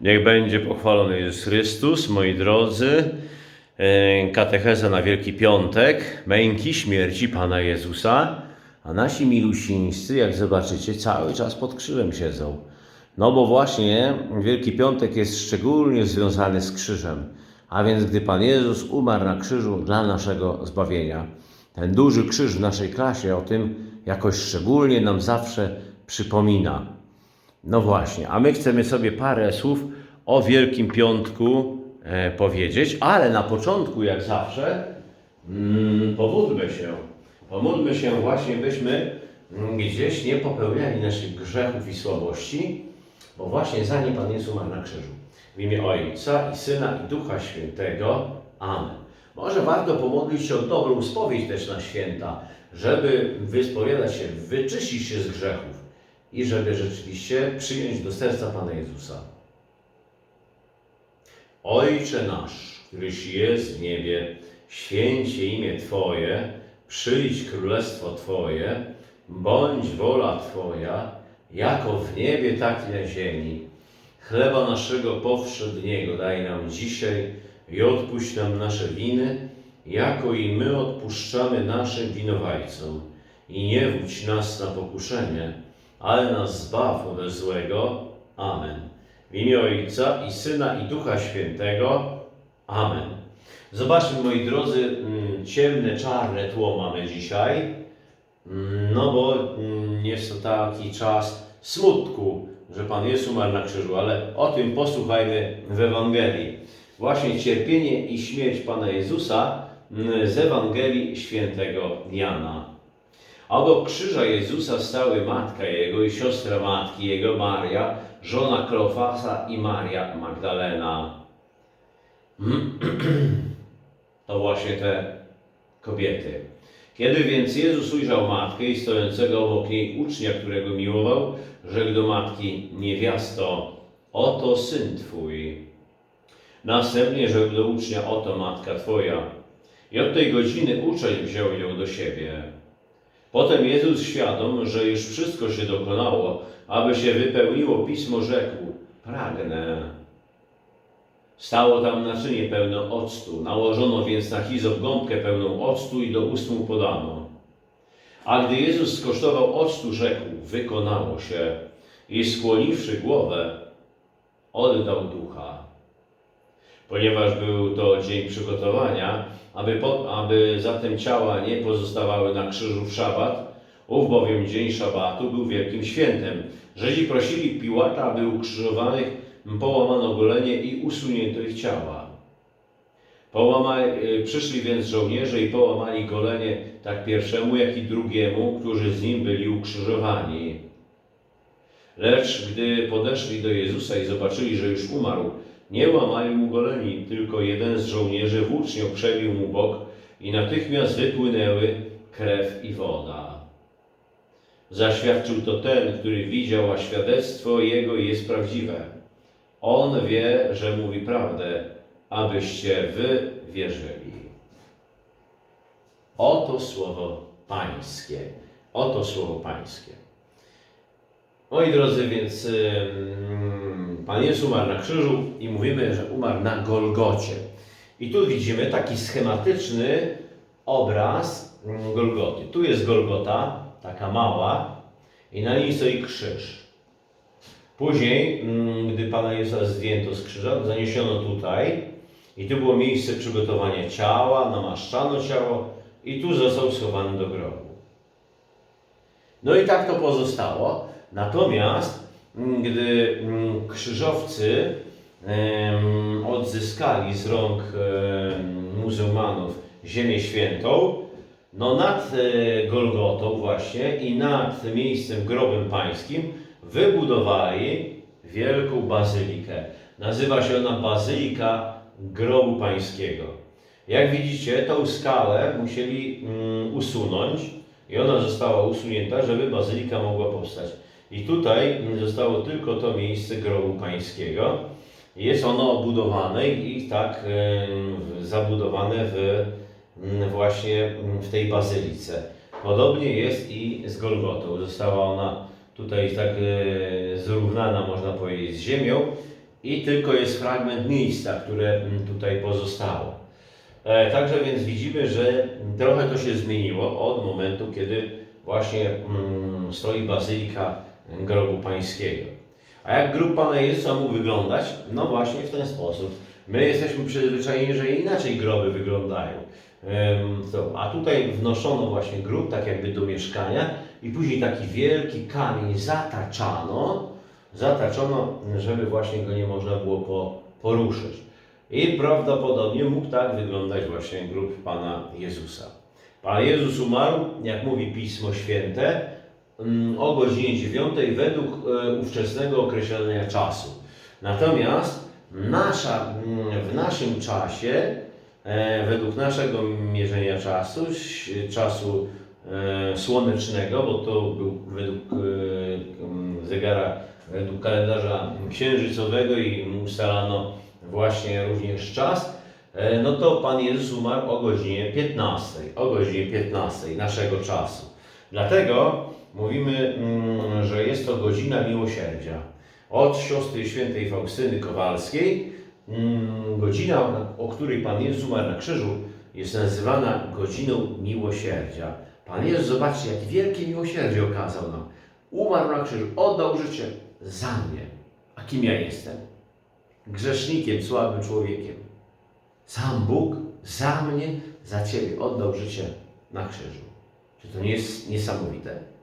Niech będzie pochwalony Jezus Chrystus, moi drodzy. E, Katecheza na Wielki Piątek, męki śmierci Pana Jezusa, a nasi milusińscy, jak zobaczycie, cały czas pod krzyżem siedzą. No bo właśnie Wielki Piątek jest szczególnie związany z krzyżem, a więc gdy Pan Jezus umarł na krzyżu dla naszego zbawienia. Ten duży krzyż w naszej klasie o tym jakoś szczególnie nam zawsze przypomina. No właśnie, a my chcemy sobie parę słów o Wielkim Piątku e, powiedzieć, ale na początku, jak zawsze, mm, się. Pomódlmy się właśnie, byśmy gdzieś nie popełniali naszych grzechów i słabości, bo właśnie za nie Pan Jezus umarł na krzyżu. W imię Ojca i Syna i Ducha Świętego. Amen. Może warto pomodlić się o dobrą spowiedź też na święta, żeby wyspowiadać się, wyczyścić się z grzechów i żeby rzeczywiście przyjąć do serca Pana Jezusa. Ojcze nasz, któryś jest w niebie, święcie imię Twoje, przyjdź królestwo Twoje, bądź wola Twoja, jako w niebie, tak i na ziemi. Chleba naszego powszedniego daj nam dzisiaj i odpuść nam nasze winy, jako i my odpuszczamy naszym winowajcom. I nie wódź nas na pokuszenie, ale nas zbaw ode złego. Amen. W imię Ojca i Syna i Ducha Świętego. Amen. Zobaczmy, moi drodzy, mm, ciemne, czarne tło mamy dzisiaj. Mm, No bo mm, jest to taki czas smutku, że Pan Jezus umarł na krzyżu, ale o tym posłuchajmy w Ewangelii. Właśnie cierpienie i śmierć Pana Jezusa z Ewangelii świętego Jana. Obok krzyża Jezusa stały matka Jego i siostra matki Jego, Maria, żona Klofasa i Maria Magdalena. To właśnie te kobiety. Kiedy więc Jezus ujrzał matkę i stojącego obok niej ucznia, którego miłował, rzekł do matki, niewiasto, oto syn twój. Następnie rzekł do ucznia, oto matka twoja. I od tej godziny uczeń wziął ją do siebie. Potem Jezus świadom, że już wszystko się dokonało, aby się wypełniło pismo, rzekł: Pragnę. Stało tam naczynie pełne octu. Nałożono więc na hizop gąbkę pełną octu i do ust mu podano. A gdy Jezus skosztował octu, rzekł: Wykonało się. I skłoniwszy głowę, oddał ducha. Ponieważ był to dzień przygotowania, aby, po, aby zatem ciała nie pozostawały na krzyżu w szabat, ów bowiem dzień szabatu był wielkim świętem. Żydzi prosili Piłata, aby ukrzyżowanych połamano golenie i usunięto ich ciała. Połamali, y, przyszli więc żołnierze i połamali golenie tak pierwszemu, jak i drugiemu, którzy z nim byli ukrzyżowani. Lecz gdy podeszli do Jezusa i zobaczyli, że już umarł, nie łamali mu goleni, tylko jeden z żołnierzy włócznią przebił mu bok i natychmiast wypłynęły krew i woda. Zaświadczył to ten, który widział, a świadectwo jego jest prawdziwe. On wie, że mówi prawdę, abyście wy wierzyli. Oto słowo Pańskie. Oto słowo Pańskie. Moi drodzy, więc Pan Jezus umarł na krzyżu i mówimy, że umarł na Golgocie. I tu widzimy taki schematyczny obraz mm, Golgoty. Tu jest Golgota, taka mała, i na niej stoi krzyż. Później, mm, gdy Pana Jezusa zdjęto z krzyża, zaniesiono tutaj i tu było miejsce przygotowania ciała, namaszczano ciało i tu został schowany do grobu. No i tak to pozostało. Natomiast gdy mm, krzyżowcy odzyskali z rąk muzułmanów Ziemię Świętą, no nad e, Golgotą właśnie i nad miejscem grobem pańskim wybudowali wielką bazylikę. Nazywa się ona Bazylika Grobu Pańskiego. Jak widzicie, tą skalę musieli mm, usunąć i ona została usunięta, żeby bazylika mogła powstać. I tutaj zostało tylko to miejsce grobu pańskiego. Jest ono obudowane i tak zabudowane w, mm, właśnie mm, w tej bazylice. Podobnie jest i z Golgotą. Została ona tutaj tak e, zrównana, można powiedzieć, z ziemią i tylko jest fragment miejsca, które mm, tutaj pozostało. E, Także więc widzimy, że trochę to się zmieniło od momentu, kiedy właśnie stoi bazylika grobu pańskiego. A jak grób Pana Jezusa mógł wyglądać? No właśnie w ten sposób. My jesteśmy przyzwyczajeni, że inaczej groby wyglądają. A tutaj wnoszono właśnie grób, tak jakby do mieszkania i później taki wielki kamień zataczano, zataczono, żeby właśnie go nie można było po, poruszyć. I prawdopodobnie mógł tak wyglądać właśnie grób Pana Jezusa. Pan Jezus umarł, jak mówi Pismo Święte, o godzinie 9 według e, ówczesnego określenia czasu. Natomiast nasza, mm, w naszym czasie, e, według naszego mierzenia czasu, czasu e, słonecznego, bo to był według zegara, według kalendarza księżycowego i ustalano właśnie również czas, no to Pan Jezus umarł o godzinie 15, o godzinie 15 naszego czasu. Dlatego mówimy, mm, że jest to godzina miłosierdzia. Od siostry świętej Faustyny Kowalskiej, mm, godzina, o której Pan Jezus umarł na krzyżu, jest nazywana godziną miłosierdzia. Pan Jezus, zobaczcie, jak wielkie miłosierdzie okazał nam. Umarł na krzyżu, oddał życie za mnie. A kim ja jestem? Grzesznikiem, słabym człowiekiem. Sam Bóg za mnie, za Ciebie oddał życie na krzyżu. Czy to nie jest niesamowite?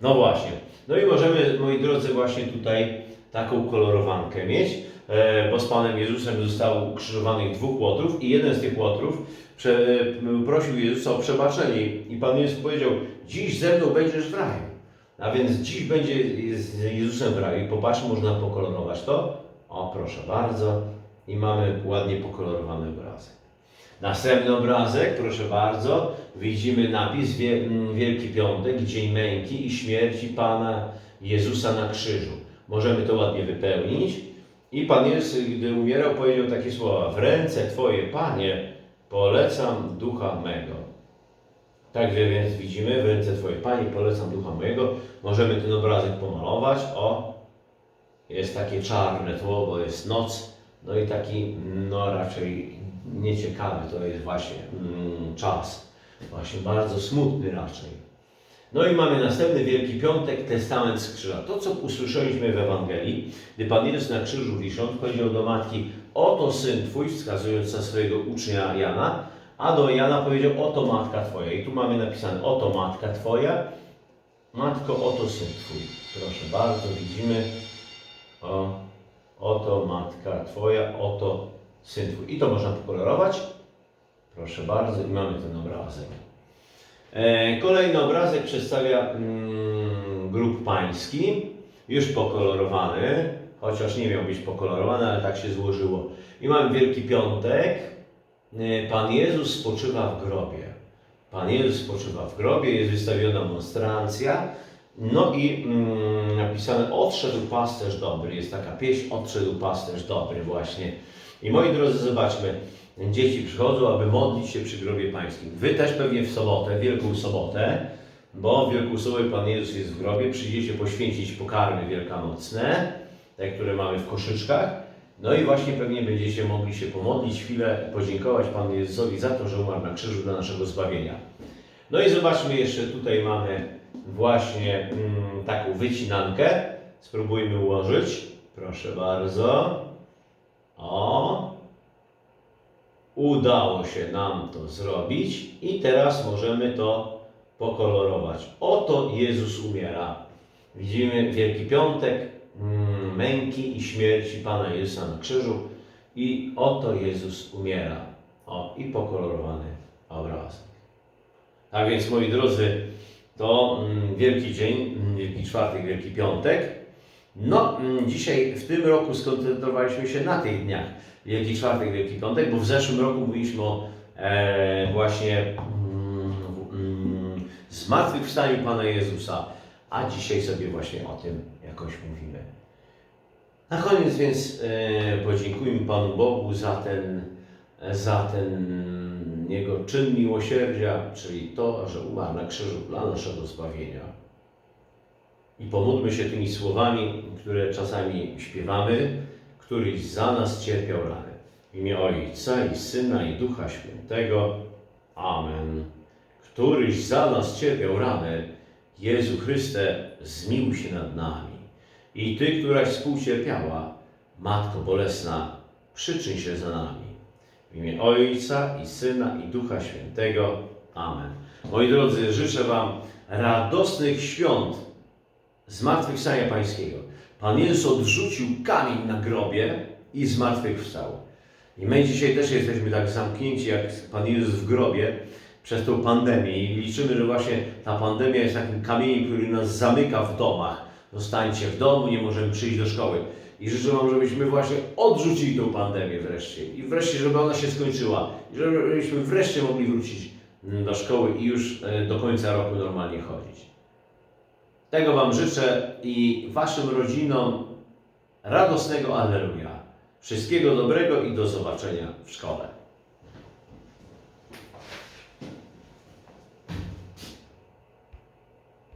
No właśnie. No i możemy, moi drodzy, właśnie tutaj taką kolorowankę mieć, e, bo z Panem Jezusem zostało ukrzyżowanych dwóch łotrów i jeden z tych łotrów prosił Jezusa o przebaczenie i Pan Jezus powiedział, dziś ze mną będziesz w raju. A więc dziś będzie z Jezusem w raju. I popatrzmy, można pokolorować to. O, proszę bardzo. I mamy ładnie pokolorowany obrazek. Następny obrazek, proszę bardzo, widzimy napis Wie- m, Wielki Piątek, Dzień Męki i Śmierci Pana Jezusa na krzyżu. Możemy to ładnie wypełnić. I Pan Jezus, gdy umierał, powiedział takie słowa: W ręce Twoje, Panie, polecam ducha mego. Także więc widzimy, w ręce Twoje, Panie, polecam ducha mojego. Możemy ten obrazek pomalować. O, jest takie czarne tło, bo jest noc. No i taki, no raczej nieciekawy to jest właśnie mm, czas. Właśnie bardzo smutny raczej. No i mamy następny Wielki Piątek, Testament z krzyża. To, co usłyszeliśmy w Ewangelii, gdy Pan Jezus na krzyżu wisząc powiedział do matki, oto syn Twój, wskazując na swojego ucznia Jana, a do Jana powiedział, oto matka Twoja. I tu mamy napisane, oto matka Twoja, matko, oto syn Twój. Proszę bardzo, widzimy, o, oto matka Twoja, oto syn Twój. I to można pokolorować. Proszę bardzo, i mamy ten obrazek. E, Kolejny obrazek przedstawia mm, grób pański, już pokolorowany, chociaż nie miał być pokolorowany, ale tak się złożyło. I mamy Wielki Piątek. E, Pan Jezus spoczywa w grobie. Pan Jezus spoczywa w grobie, jest wystawiona monstrancja. No i mm, napisane odszedł pasterz dobry. Jest taka pieśń odszedł pasterz dobry właśnie. I moi drodzy, zobaczmy. Dzieci przychodzą, aby modlić się przy grobie pańskim. Wy też pewnie w sobotę, Wielką Sobotę, bo w Wielką Sobotę Pan Jezus jest w grobie, przyjdziecie poświęcić pokarmy wielkanocne, te, które mamy w koszyczkach. No i właśnie pewnie będziecie mogli się pomodlić chwilę, podziękować Panu Jezusowi za to, że umarł na krzyżu dla naszego zbawienia. No i zobaczmy jeszcze, tutaj mamy właśnie mm, taką wycinankę. Spróbujmy ułożyć. Proszę bardzo. O, Udało się nam to zrobić i teraz możemy to pokolorować. Oto Jezus umiera. Widzimy Wielki Piątek, mm, męki i śmierci Pana Jezusa na krzyżu i oto Jezus umiera. O, i pokolorowany obrazek. Tak więc, moi drodzy, to mm, Wielki Dzień, mm, Wielki Czwartek, Wielki Piątek. No, mm, dzisiaj w tym roku skoncentrowaliśmy się na tych dniach. Wielki Czwartek, Wielki Piątek, bo w zeszłym roku mówiliśmy o e, właśnie mm, mm, zmartwychwstaniu Pana Jezusa, a dzisiaj sobie właśnie o tym jakoś mówimy. Na koniec więc e, podziękujmy Panu Bogu za ten, za ten Jego czyn miłosierdzia, czyli to, że umarł na krzyżu dla naszego zbawienia. I pomódlmy się tymi słowami, które czasami śpiewamy, któryś za nas cierpiał rany. W imię Ojca i Syna i Ducha Świętego. Amen. Któryś za nas cierpiał rany, Jezu Chryste, zmiłuj się nad nami. I Ty, któraś współcierpiała, Matko Bolesna, przyczyń się za nami. W imię Ojca i Syna i Ducha Świętego. Amen. Moi drodzy, życzę Wam radosnych świąt zmartwychwstania Pańskiego. Pan Jezus odrzucił kamień na grobie i zmartwychwstał. I my dzisiaj też jesteśmy tak zamknięci jak Pan Jezus w grobie przez tą pandemię i liczymy, że właśnie ta pandemia jest takim kamieniem, który nas zamyka w domach. Zostańcie w domu, nie możemy przyjść do szkoły. I życzę Wam, żebyśmy właśnie odrzucili tą pandemię wreszcie. I wreszcie, żeby ona się skończyła. I żebyśmy wreszcie mogli wrócić do szkoły i już e, do końca roku normalnie chodzić. Tego Wam życzę i Waszym rodzinom radosnego Alleluja. Wszystkiego dobrego i do zobaczenia w szkole.